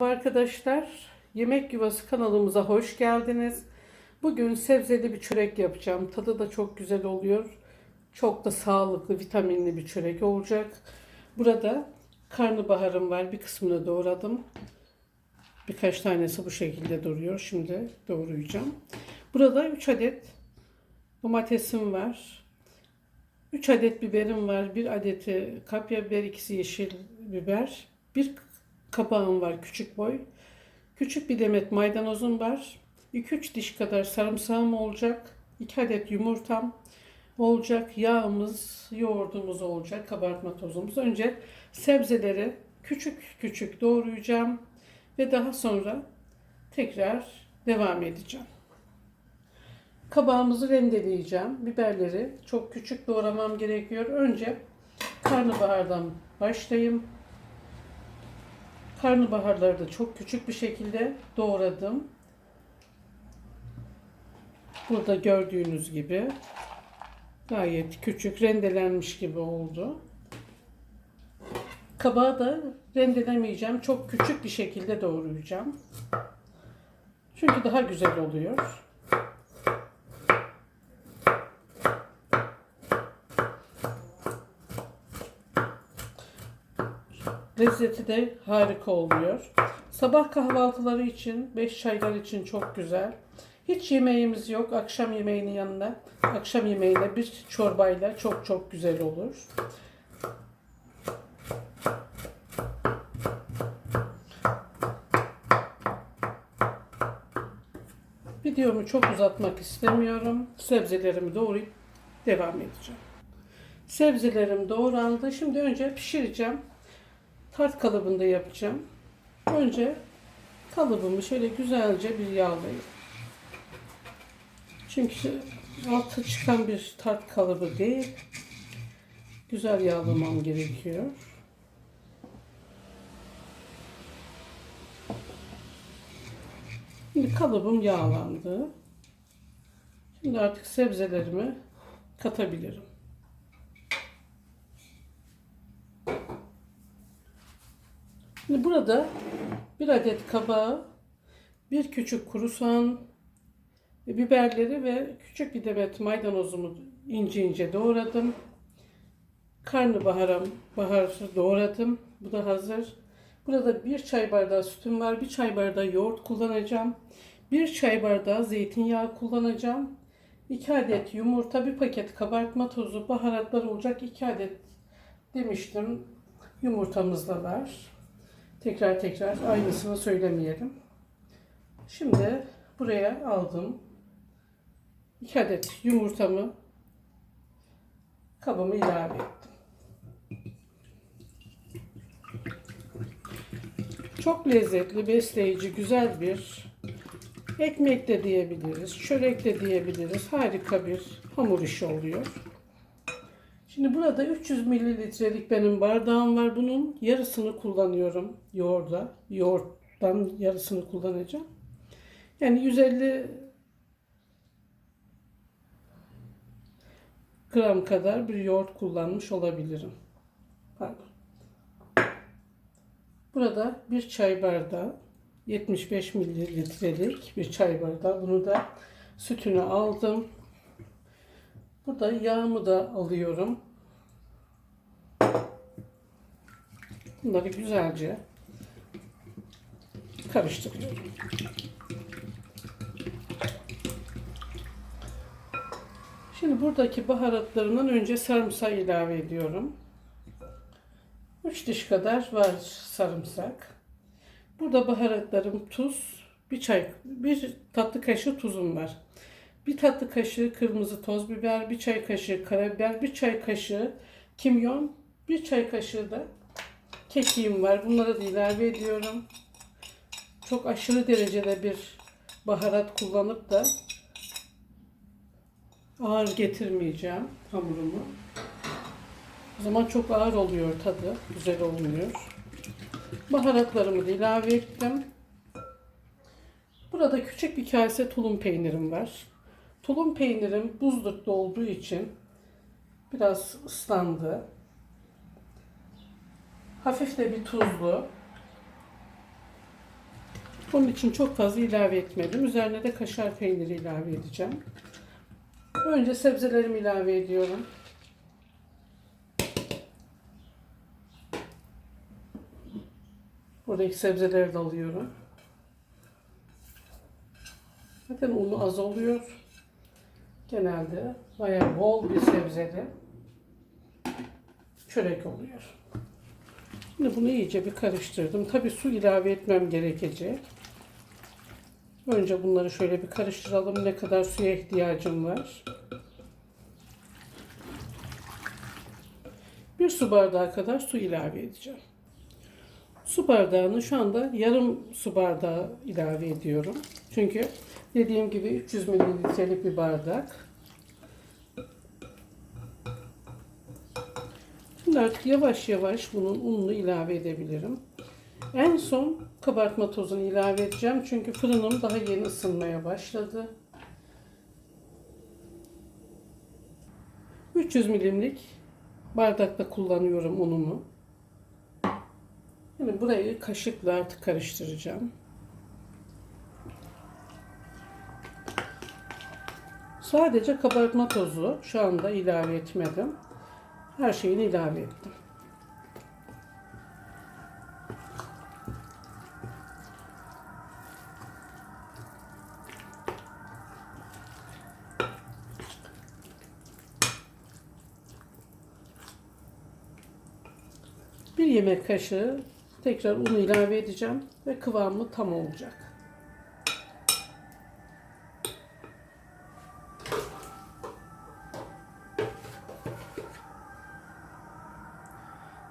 Arkadaşlar Yemek Yuvası kanalımıza hoş geldiniz. Bugün sebzeli bir çörek yapacağım. Tadı da çok güzel oluyor. Çok da sağlıklı, vitaminli bir çörek olacak. Burada karnabaharım var. Bir kısmını doğradım. Birkaç tanesi bu şekilde duruyor. Şimdi doğrayacağım. Burada 3 adet domatesim var. 3 adet biberim var. 1 adeti kapya biber, ikisi yeşil biber. 1 kapağım var küçük boy. Küçük bir demet maydanozum var. 2-3 diş kadar sarımsağım olacak. 2 adet yumurtam olacak. Yağımız, yoğurdumuz olacak. Kabartma tozumuz. Önce sebzeleri küçük küçük doğrayacağım. Ve daha sonra tekrar devam edeceğim. Kabağımızı rendeleyeceğim. Biberleri çok küçük doğramam gerekiyor. Önce karnabahardan başlayayım. Karnabaharları da çok küçük bir şekilde doğradım. Burada gördüğünüz gibi gayet küçük rendelenmiş gibi oldu. Kabağı da rendelemeyeceğim. Çok küçük bir şekilde doğrayacağım. Çünkü daha güzel oluyor. Lezzeti de harika oluyor. Sabah kahvaltıları için, beş çaylar için çok güzel. Hiç yemeğimiz yok. Akşam yemeğinin yanına, akşam yemeğine bir çorbayla çok çok güzel olur. Videomu çok uzatmak istemiyorum. Sebzelerimi doğrayıp devam edeceğim. Sebzelerim doğrandı. Şimdi önce pişireceğim tart kalıbında yapacağım. Önce kalıbımı şöyle güzelce bir yağlayayım. Çünkü altı çıkan bir tart kalıbı değil. Güzel yağlamam gerekiyor. Şimdi kalıbım yağlandı. Şimdi artık sebzelerimi katabilirim. Şimdi burada bir adet kabağı, bir küçük kuru soğan, biberleri ve küçük bir demet maydanozumu ince ince doğradım. Karnabaharım, bahar doğradım. Bu da hazır. Burada bir çay bardağı sütüm var. Bir çay bardağı yoğurt kullanacağım. Bir çay bardağı zeytinyağı kullanacağım. 2 adet yumurta, bir paket kabartma tozu, baharatlar olacak. 2 adet demiştim. Yumurtamız da var. Tekrar tekrar aynısını söylemeyelim. Şimdi buraya aldım. 2 adet yumurtamı kabıma ilave ettim. Çok lezzetli, besleyici, güzel bir ekmek de diyebiliriz, çörek de diyebiliriz. Harika bir hamur işi oluyor. Şimdi burada 300 mililitrelik benim bardağım var. Bunun yarısını kullanıyorum yoğurda. Yoğurttan yarısını kullanacağım. Yani 150 gram kadar bir yoğurt kullanmış olabilirim. Pardon. Burada bir çay bardağı 75 mililitrelik bir çay bardağı. Bunu da sütünü aldım. Burada yağımı da alıyorum. Bunları güzelce karıştırıyorum. Şimdi buradaki baharatlarından önce sarımsağı ilave ediyorum. 3 diş kadar var sarımsak. Burada baharatlarım tuz, bir çay, bir tatlı kaşığı tuzum var. Bir tatlı kaşığı kırmızı toz biber, bir çay kaşığı karabiber, bir çay kaşığı kimyon, bir çay kaşığı da kekiğim var. Bunları da ilave ediyorum. Çok aşırı derecede bir baharat kullanıp da ağır getirmeyeceğim hamurumu. O zaman çok ağır oluyor tadı. Güzel olmuyor. Baharatlarımı da ilave ettim. Burada küçük bir kase tulum peynirim var. Tulum peynirim buzlukta olduğu için biraz ıslandı. Hafif de bir tuzlu. Onun için çok fazla ilave etmedim. Üzerine de kaşar peyniri ilave edeceğim. Önce sebzelerimi ilave ediyorum. Buradaki sebzeleri de alıyorum. Zaten unu az oluyor. Genelde bayağı bol bir sebzeli çörek oluyor. Şimdi bunu iyice bir karıştırdım. Tabi su ilave etmem gerekecek. Önce bunları şöyle bir karıştıralım. Ne kadar suya ihtiyacım var. Bir su bardağı kadar su ilave edeceğim. Su bardağını şu anda yarım su bardağı ilave ediyorum. Çünkü dediğim gibi 300 mililitrelik bir bardak. Artık yavaş yavaş bunun ununu ilave edebilirim. En son kabartma tozunu ilave edeceğim. Çünkü fırınım daha yeni ısınmaya başladı. 300 milimlik bardakta kullanıyorum unumu. Şimdi burayı kaşıkla artık karıştıracağım. Sadece kabartma tozu şu anda ilave etmedim. Her şeyini ilave ettim. Bir yemek kaşığı tekrar un ilave edeceğim ve kıvamı tam olacak.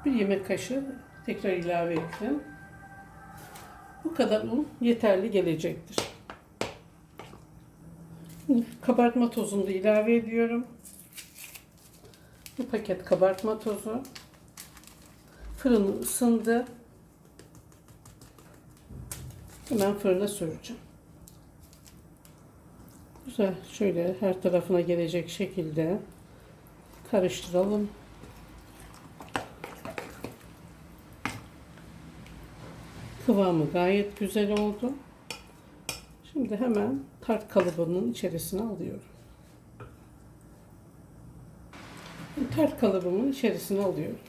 Bir yemek kaşığı tekrar ilave ettim. Bu kadar un yeterli gelecektir. Kabartma tozunu da ilave ediyorum. Bir paket kabartma tozu. Fırın ısındı. Hemen fırına süreceğim. Güzel şöyle her tarafına gelecek şekilde karıştıralım. Kıvamı gayet güzel oldu. Şimdi hemen tart kalıbının içerisine alıyorum. Tart kalıbımın içerisine alıyorum.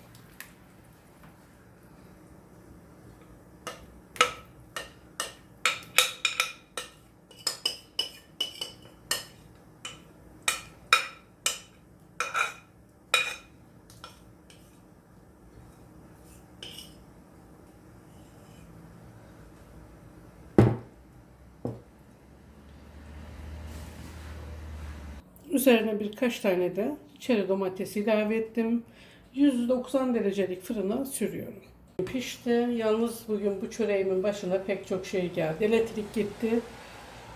Üzerine birkaç tane de çeri domates ilave ettim. 190 derecelik fırına sürüyorum. Pişti. Yalnız bugün bu çöreğimin başına pek çok şey geldi. Elektrik gitti.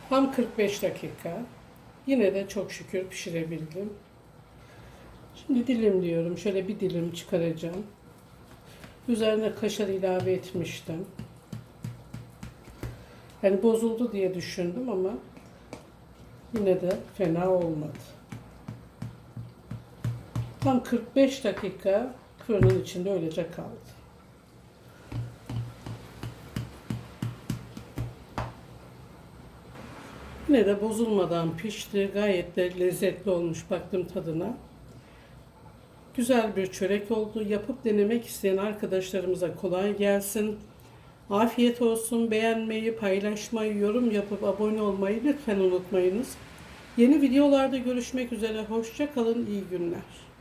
Tam 45 dakika. Yine de çok şükür pişirebildim. Şimdi dilimliyorum. Şöyle bir dilim çıkaracağım. Üzerine kaşar ilave etmiştim. Yani bozuldu diye düşündüm ama Yine de fena olmadı. Tam 45 dakika fırının içinde öylece kaldı. Yine de bozulmadan pişti. Gayet de lezzetli olmuş baktım tadına. Güzel bir çörek oldu. Yapıp denemek isteyen arkadaşlarımıza kolay gelsin. Afiyet olsun. Beğenmeyi, paylaşmayı, yorum yapıp abone olmayı lütfen unutmayınız. Yeni videolarda görüşmek üzere. Hoşça kalın. İyi günler.